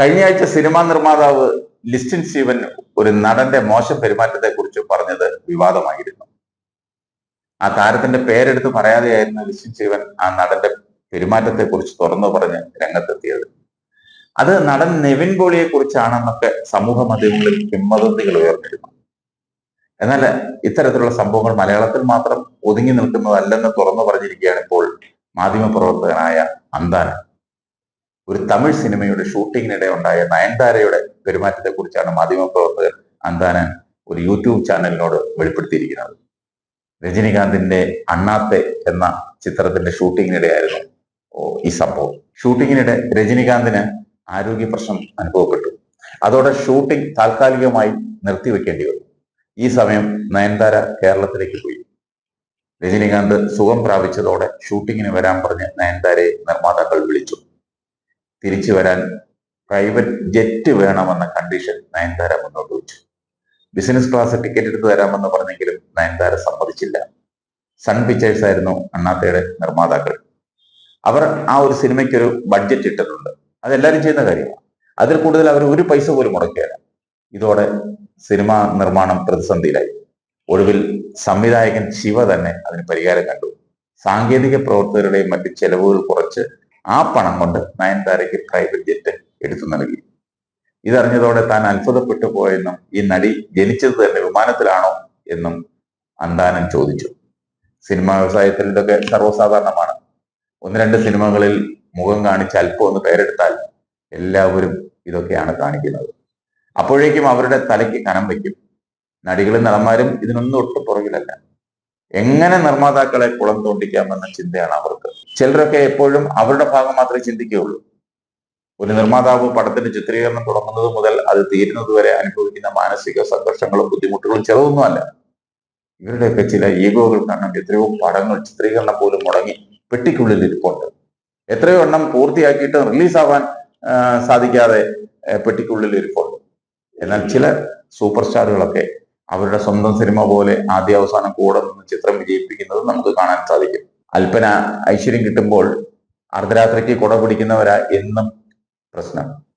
കഴിഞ്ഞ ആഴ്ച സിനിമാ നിർമ്മാതാവ് ലിസ്റ്റിൻ സ്റ്റീവൻ ഒരു നടന്റെ മോശം പെരുമാറ്റത്തെക്കുറിച്ച് പറഞ്ഞത് വിവാദമായിരുന്നു. ആ താരത്തിന്റെ പേരെടുത്ത് പറയാതെയായിരുന്നു ലിസ്റ്റിൻ സ്റ്റീവൻ ആ നടന്റെ പെരുമാറ്റത്തെക്കുറിച്ച് തുറന്നു പറഞ്ഞ് രംഗത്തെത്തിയത്. അത് നടൻ നെവിൻ പോളിയെ കുറിച്ചാണെന്നൊക്കെ സമൂഹ മാധ്യമങ്ങളിൽ കിംവദന്തികൾ ഉയർന്നിരുന്നു. എന്നാൽ ഇത്തരത്തിലുള്ള സംഭവങ്ങൾ മലയാളത്തിൽ മാത്രം ഒതുങ്ങി നിൽക്കുന്നതല്ലെന്ന് തുറന്നു പറഞ്ഞിരിക്കുകയാണ് ഇപ്പോൾ മാധ്യമപ്രവർത്തകനായ അന്താന ഒരു തമിഴ് സിനിമയുടെ ഷൂട്ടിങ്ങിനിടെ ഉണ്ടായ നയൻതാരയുടെ പെരുമാറ്റത്തെ കുറിച്ചാണ് മാധ്യമപ്രവർത്തകൻ അന്താനൻ ഒരു യൂട്യൂബ് ചാനലിനോട് വെളിപ്പെടുത്തിയിരിക്കുന്നത്. രജനികാന്തിന്റെ അണ്ണാത്തെ എന്ന ചിത്രത്തിന്റെ ഷൂട്ടിങ്ങിനിടെയായിരുന്നു ഈ സംഭവം. ഷൂട്ടിങ്ങിനിടെ രജനികാന്തിന് ആരോഗ്യ പ്രശ്നം അനുഭവപ്പെട്ടു. അതോടെ ഷൂട്ടിംഗ് താൽക്കാലികമായി നിർത്തിവെക്കേണ്ടി വന്നു. ഈ സമയം നയൻതാര കേരളത്തിലേക്ക് പോയി. രജനികാന്ത് സുഖം പ്രാപിച്ചതോടെ ഷൂട്ടിങ്ങിന് വരാൻ പറഞ്ഞ് നയൻതാരയെ നിർമ്മാതാക്കൾ വിളിച്ചു. തിരിച്ചു വരാൻ പ്രൈവറ്റ് ജെറ്റ് വേണമെന്ന കണ്ടീഷൻ നയൻതാര മുന്നോട്ട് വെച്ചു. ബിസിനസ് ക്ലാസ് ടിക്കറ്റ് എടുത്ത് തരാമെന്ന് പറഞ്ഞെങ്കിലും നയൻതാര സമ്മതിച്ചില്ല. സൺ പിക്ചേഴ്സ് ആയിരുന്നു അണ്ണാത്തയുടെ നിർമ്മാതാക്കൾ. അവർ ആ ഒരു സിനിമയ്ക്ക് ഒരു ബഡ്ജറ്റ് ഇട്ടിട്ടുണ്ട് അതെല്ലാവരും ചെയ്യുന്ന കാര്യമാണ്. അതിൽ കൂടുതൽ അവർ ഒരു പൈസ പോലും മുടക്കുകയാണ് ഇതോടെ സിനിമാ നിർമ്മാണം പ്രതിസന്ധിയിലായി. ഒടുവിൽ സംവിധായകൻ ശിവ തന്നെ അതിന് പരിഹാരം കണ്ടു. സാങ്കേതിക പ്രവർത്തകരുടെയും മറ്റ് ചെലവുകൾ കുറച്ച് ആ പണം കൊണ്ട് നയൻതാരയ്ക്ക് പ്രൈവറ്റ് ജെറ്റ് എടുത്തു നൽകി. ഇതറിഞ്ഞതോടെ താൻ അത്ഭുതപ്പെട്ടു പോയെന്നും ഈ നടി ജനിച്ചത് തന്നെ വിമാനത്തിലാണോ എന്നും അന്താനം ചോദിച്ചു. സിനിമാ വ്യവസായത്തിൽ ഇതൊക്കെ സർവസാധാരണമാണ്. ഒന്ന് രണ്ട് സിനിമകളിൽ മുഖം കാണിച്ച് അല്പം ഒന്ന് പേരെടുത്താൽ എല്ലാവരും ഇതൊക്കെയാണ് കാണിക്കുന്നത്. അപ്പോഴേക്കും അവരുടെ തലയ്ക്ക് കനം വയ്ക്കും. നടികളും നടന്മാരും ഇതിനൊന്നും ഒട്ടും പുറകിലല്ല. എങ്ങനെ നിർമ്മാതാക്കളെ കുളം തോണ്ടിക്കാമെന്ന ചിന്തയാണ് അവർക്ക്. ചിലരൊക്കെ എപ്പോഴും അവരുടെ ഭാഗം മാത്രമേ ചിന്തിക്കുകയുള്ളൂ. ഒരു നിർമ്മാതാവ് പടത്തിന്റെ ചിത്രീകരണം തുടങ്ങുന്നത് മുതൽ അത് തീരുന്നത് വരെ അനുഭവിക്കുന്ന മാനസിക സംഘർഷങ്ങളും ബുദ്ധിമുട്ടുകളും ചെറുതൊന്നുമല്ല ഇവരുടെയൊക്കെ ചില ഈഗോകൾ കാരണം എത്രയോ പടങ്ങൾ ചിത്രീകരണം പോലും മുടങ്ങി പെട്ടിക്കുള്ളിൽ ഇരിപ്പുണ്ട്. എത്രയോ എണ്ണം പൂർത്തിയാക്കിയിട്ട് റിലീസാവാൻ സാധിക്കാതെ പെട്ടിക്കുള്ളിൽ ഇരിപ്പുണ്ട്. എന്നാൽ ചില സൂപ്പർ സ്റ്റാറുകളൊക്കെ അവരുടെ സ്വന്തം സിനിമ പോലെ ആദ്യ അവസാനം കൂടെ നിന്ന് ചിത്രം വിജയിപ്പിക്കുന്നത് നമുക്ക് കാണാൻ സാധിക്കും. അല്പന ഐശ്വര്യം കിട്ടുമ്പോൾ അർദ്ധരാത്രിക്ക് കുട പിടിക്കുന്നവരാ എന്നും പ്രശ്നം.